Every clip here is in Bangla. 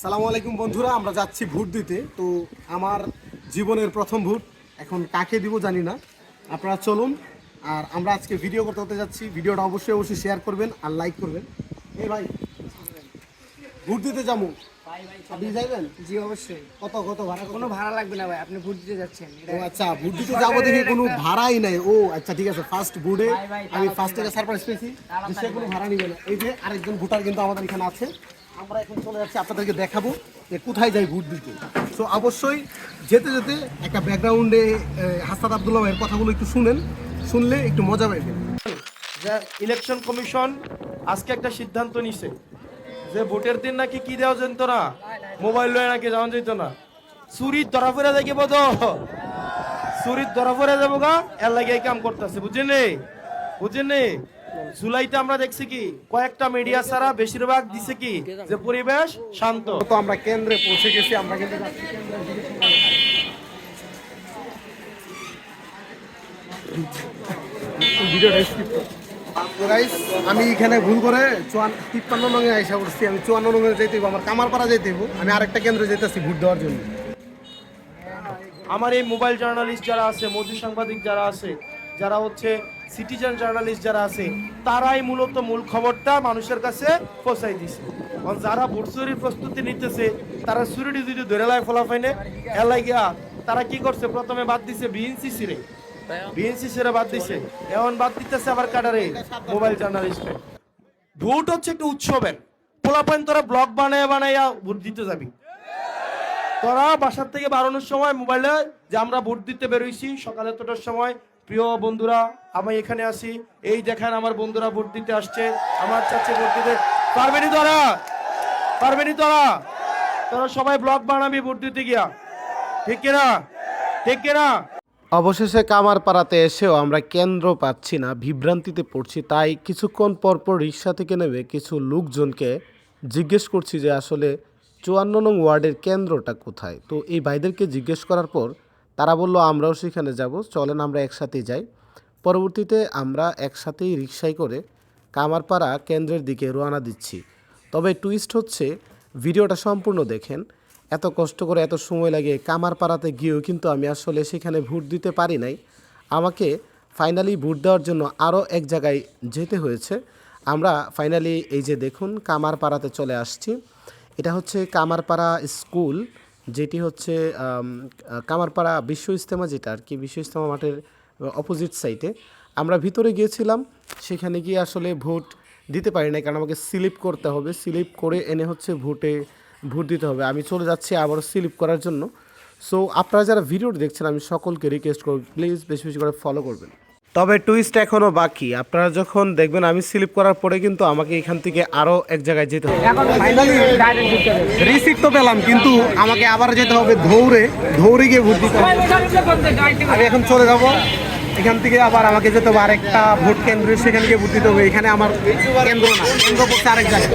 সালামু আলাইকুম বন্ধুরা আমরা যাচ্ছি ভোট দিতে। তো আমার জীবনের প্রথম ভোট এখন কাকে দিব জানি না। আপনারা চলুন আর আমরা আজকে ভিডিও করতে হতে যাচ্ছি। ভিডিওটা অবশ্যই অবশ্যই শেয়ার করবেন আর লাইক করবেন। এই ভাই ভোট দিতে যাব। আপনি যাইবেন? জি অবশ্যই। কত কত ভাড়া কোনো ভাড়া লাগবে না ভাই আপনি ভোট দিতে যাচ্ছেন। ও আচ্ছা ভোট দিতে যাব দেখি কোনো ভাড়াই নাই। ও আচ্ছা ঠিক আছে ফার্স্ট ভোটে আমি ফার্স্ট থেকে সারপ্রাইজ পেয়েছি। সে কোনো ভাড়া নিবে না এই যে আরেকজন ভোটার কিন্তু আমাদের এখানে আছে। আমরা এখন চলে যাচ্ছি আপনাদেরকে দেখাবো যে কোথায় যাই ভোট দিতে। সো অবশ্যই যেতে যেতে একটা ব্যাকগ্রাউন্ডে হাসাদ আবদুল্লাহ ভাইয়ের কথাগুলো একটু শুনেন, শুনলে একটু মজা পাইবেন। যে ইলেকশন কমিশন আজকে একটা সিদ্ধান্ত নিছে। যে ভোটের দিন নাকি কি দেওয়া যেত না? মোবাইল লয়ে নাকি যাওয়া যেত না। চুরির ধরা ফেরা দেখিব তো চুরির ধরা ফেরা যাব গা, এর লাগে কাম করতেছে বুঝছেন বুঝছেন জুলাইতে আমরা দেখছি কি? কয়েকটা মিডিয়া ছাড়া বেশিরভাগ দিছে কি? যে পরিবেশ শান্ত। তো আমরা কেন্দ্রে পৌঁছে গেছি আমরা কিন্তু আমি এখানে ভুল করে চুয়ান তিপ্পান্ন নঙে আইসা করছি আমি চুয়ান্ন নঙে যেতে আমার কামারপাড়া যেতে। আমি আরেকটা কেন্দ্রে যেতেছি ভোট দেওয়ার জন্য। আমার এই মোবাইল জার্নালিস্ট যারা আছে মধু সাংবাদিক যারা আছে যারা হচ্ছে সিটিজেন জার্নালিস্ট যারা আছে, তারাই মূলত মূল খবরটা মানুষের কাছে পৌঁছাই দিছে। যারা ভোট চুরির প্রস্তুতি নিতেছে, তারা চুরিটি যদি ধরে লাই ফলাফাইনে এলাই গিয়া তারা কি করছে? প্রথমে বাদ দিছে বিএনসিসি রে। বিএনসিসি রে বাদ দিছে। এখন বাদ দিতেছে আবার কাটারে মোবাইল জার্নালিস্টে ভোট হচ্ছে একটা উৎসবের। পোলাপাইন তোরা ব্লগ বানায় বানাইয়া ভোট দিতে যাবি। তোরা বাসার থেকে বাড়ানোর সময় মোবাইলে যে আমরা ভোট দিতে বেরোইছি সকালে তোটার সময় প্রিয় বন্ধুরা, আমি এখানে আসি এই দেখেন আমার বন্ধুরা ভোট দিতে আসছে। আমার চাচ্ছে ভোট দিতে পারবেনি তোরা? পারবেনি তোরা? তোরা সবাই ব্লগ বানাবি, ভোট দিতে গিয়া। ঠিক কিনা? ঠিক কিনা? অবশেষে কামারপাড়াতে এসেও আমরা কেন্দ্র পাচ্ছি না, বিভ্রান্তিতে পড়ছি। তাই কিছুক্ষণ পরপর রিক্সা থেকে নেমে কিছু লোকজনকে জিজ্ঞেস করছি যে, আসলে চুয়ান্ন নং ওয়ার্ডের কেন্দ্রটা কোথায়? তো এই ভাইদেরকে জিজ্ঞেস করার পর তারা বলল, আমরাও সেখানে যাব, চলেন আমরা একসাথেই যাই। পরবর্তীতে আমরা একসাথেই রিক্সায় করে কামারপাড়া কেন্দ্রের দিকে রওনা দিচ্ছি। তবে টুইস্ট হচ্ছে, ভিডিওটা সম্পূর্ণ দেখেন। এত কষ্ট করে, এত সময় লাগে কামারপাড়াতে গিয়েও কিন্তু আমি আসলে সেখানে ভোট দিতে পারি নাই। আমাকে ফাইনালি ভোট দেওয়ার জন্য আরও এক জায়গায় যেতে হয়েছে। আমরা ফাইনালি এই যে দেখুন, কামারপাড়াতে চলে আসছি। এটা হচ্ছে কামারপাড়া স্কুল। যেটি হচ্ছে কামারপাড়া বিশ্ব ইস্তেমা যেটা আর কি বিশ্ব ইস্তেমা মাঠের অপোজিট সাইডে আমরা ভিতরে গিয়েছিলাম, সেখানে গিয়ে আসলে ভোট দিতে পারি না কারণ আমাকে স্লিপ করতে হবে। স্লিপ করে এনে হচ্ছে ভোটে ভোট দিতে হবে। আমি চলে যাচ্ছি আবার স্লিপ করার জন্য। সো আপনারা যারা ভিডিওটি দেখছেন, আমি সকলকে রিকোয়েস্ট করব প্লিজ বেশি বেশি করে ফলো করবেন। তবে টুইস্ট এখনও বাকি। আপনারা যখন দেখবেন আমি স্লিপ করার পরে কিন্তু আমাকে এখান থেকে আরও এক জায়গায় যেতে হবে। রিসিট তো পেলাম কিন্তু আমাকে আবার যেতে হবে ধৌরে। ধৌরে গিয়ে ভোট দিতে হবে। আমি এখন চলে যাব। এখান থেকে আবার আমাকে যেতে হবে আরেকটা ভোট কেন্দ্রে। সেখানে গিয়ে ভোট দিতে হবে। এখানে আমার কেন্দ্র না কেন্দ্র পড়ছে আরেক জায়গায়।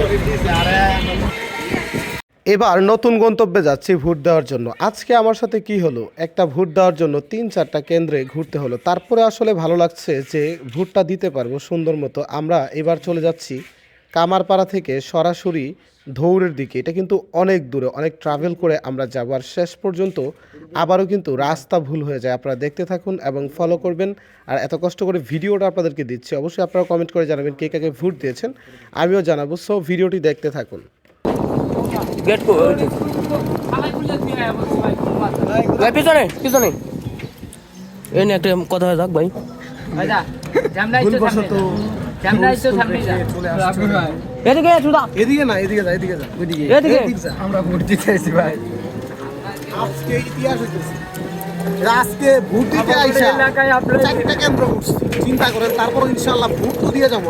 এবার নতুন গন্তব্যে যাচ্ছি ভোট দেওয়ার জন্য। আজকে আমার সাথে কি হলো? একটা ভোট দেওয়ার জন্য তিন চারটা কেন্দ্রে ঘুরতে হলো। তারপরে আসলে ভালো লাগছে যে ভোটটা দিতে পারব সুন্দর মতো। আমরা এবার চলে যাচ্ছি কামারপাড়া থেকে সরাসরি ধৌড়ের দিকে। এটা কিন্তু অনেক দূরে, অনেক ট্রাভেল করে আমরা যাব। আর শেষ পর্যন্ত আবারও কিন্তু রাস্তা ভুল হয়ে যায়। আপনারা দেখতে থাকুন এবং ফলো করবেন। আর এত কষ্ট করে ভিডিওটা আপনাদেরকে দিচ্ছি। অবশ্যই আপনারা কমেন্ট করে জানাবেন কে কাকে ভোট দিয়েছেন। আমিও জানাব। সো ভিডিওটি দেখতে থাকুন। গেট কো ভাই পিছনে পিছনে। এই নিয়ে একটা কথা হয়ে থাক ভাই এদিকে এদিকে না এদিকে যা এদিকে যা। ওইদিকে এদিকে আমরা ভোট দিতে ভাই। আজকে ইতিহাস হইতেছে। আজকে ভোট দিতে আইসা চারটা কেন্দ্র করছি। চিন্তা করেন তারপর ইনশাআল্লাহ ভোট তো দিয়ে যাব।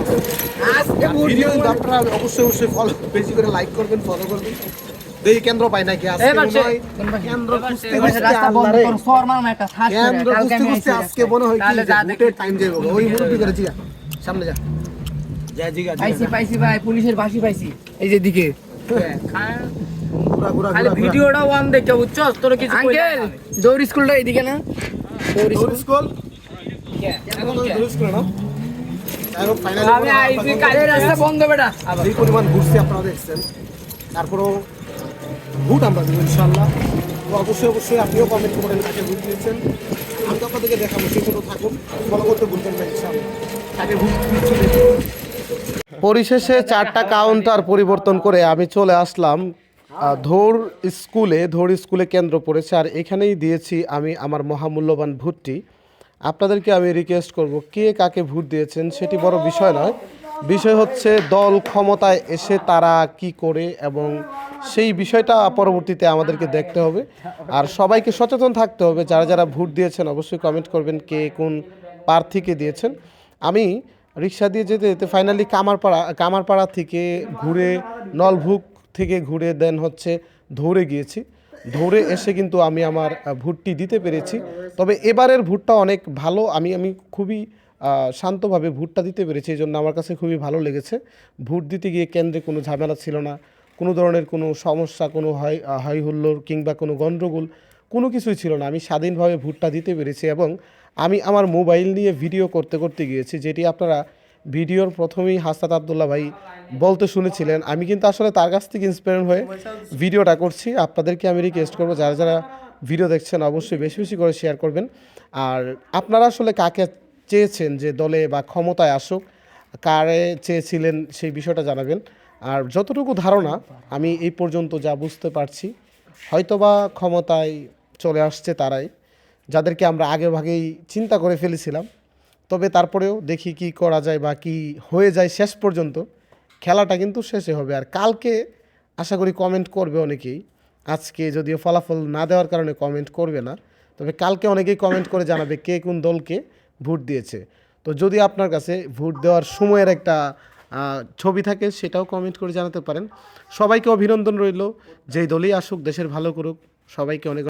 আজকে ভিডিও কিন্তু আপনারা অবশ্যই অবশ্যই ফলো বেশি করে লাইক করবেন ফলো করবেন। কেন্দ্র পাই নাকি আজকে হয়? কেন্দ্র খুঁজতে কেন্দ্র আজকে মনে হয় ভোটের টাইম যাবে ওই মুরব্বি করে সামনে যা। পাইছি পাইছি ভাই পুলিশের বাসি পাইছি। এই যে দিকে ঘুরা খালি ভিডিওটা ওয়ান দেখে বুঝছস তোর কিছু আঙ্কেল দৌড় স্কুলটা এদিকে না। দৌড় দৌড় স্কুল এখন দৌড় স্কুল না? যাই হোক, finally আমি বললাম, আইছি রাস্তা বন্ধ বেটা। যে পরিমাণ ঘুরছি আপনারা দেখছেন। তারপরেও ভোট আমরা দেবো ইনশাল্লাহ তো অবশ্যই অবশ্যই আপনিও কমেন্ট করেন কাকে ভোট দিয়েছেন। আমি তো আপনাদেরকে দেখাবো সেই থাকুন। ফলো করতে ভুলবেন না ইনশাল্লাহ ভোট দিচ্ছি। পরিশেষে চারটা কাউন্টার পরিবর্তন করে আমি চলে আসলাম। ধৌর স্কুলে ধৌর স্কুলে কেন্দ্র পড়েছে, আর এখানেই দিয়েছি আমি আমার মহামূল্যবান ভোটটি আপনাদেরকে আমি রিকোয়েস্ট করব, কে কাকে ভোট দিয়েছেন সেটি বড় বিষয় নয়। বিষয় হচ্ছে, দল ক্ষমতায় এসে তারা কি করে এবং সেই বিষয়টা পরবর্তীতে আমাদেরকে দেখতে হবে। আর সবাইকে সচেতন থাকতে হবে, যারা যারা ভোট দিয়েছেন অবশ্যই কমেন্ট করবেন কে কোন প্রার্থীকে দিয়েছেন। আমি রিক্সা দিয়ে যেতে যেতে ফাইনালি কামারপাড়া কামারপাড়া থেকে ঘুরে নলভুক থেকে ঘুরে দেন হচ্ছে ধৌড়ে গিয়েছি। ধরে এসে কিন্তু আমি আমার ভোটটি দিতে পেরেছি। তবে এবারের ভোটটা অনেক ভালো। আমি আমি খুবই শান্তভাবে ভোটটা দিতে পেরেছি। এই জন্য আমার কাছে খুবই ভালো লেগেছে। ভোট দিতে গিয়ে কেন্দ্রে কোনো ঝামেলা ছিল না। কোনো ধরনের কোনো সমস্যা, কোনো হয় হাই হুল্লোড় কিংবা কোনো গণ্ডগোল কোনো কিছুই ছিল না। আমি স্বাধীনভাবে ভোটটা দিতে পেরেছি এবং আমি আমার মোবাইল নিয়ে ভিডিও করতে করতে গিয়েছি, যেটি আপনারা ভিডিওর প্রথমেই হাসাত আবদুল্লাহ ভাই বলতে শুনেছিলেন। আমি কিন্তু আসলে তার কাছ থেকে ইন্সপায়ার হয়ে ভিডিওটা করছি। আপনাদেরকে আমি রিকোয়েস্ট করব, যারা যারা ভিডিও দেখছেন অবশ্যই বেশি বেশি করে শেয়ার করবেন। আর আপনারা আসলে কাকে চেয়েছেন যে দলে বা ক্ষমতায় আসুক, কারে চেয়েছিলেন সেই বিষয়টা জানাবেন। আর যতটুকু ধারণা আমি এই পর্যন্ত যা বুঝতে পারছি, হয়তোবা ক্ষমতায় চলে আসছে তারাই, যাদেরকে আমরা আগে ভাগেই চিন্তা করে ফেলেছিলাম। তবে তারপরেও দেখি কি করা যায় বা কি হয়ে যায় শেষ পর্যন্ত। খেলাটা কিন্তু শেষে হবে। আর কালকে আশা করি কমেন্ট করবে অনেকেই। আজকে যদিও ফলাফল না দেওয়ার কারণে কমেন্ট করবে না। তবে কালকে অনেকেই কমেন্ট করে জানাবে কে কোন দলকে ভোট দিয়েছে। তো যদি আপনার কাছে ভোট দেওয়ার সময়ের একটা ছবি থাকে সেটাও কমেন্ট করে জানাতে পারেন। সবাইকে অভিনন্দন রইল। যেই দলই আসুক, দেশের ভালো করুক, সবাইকে অনেক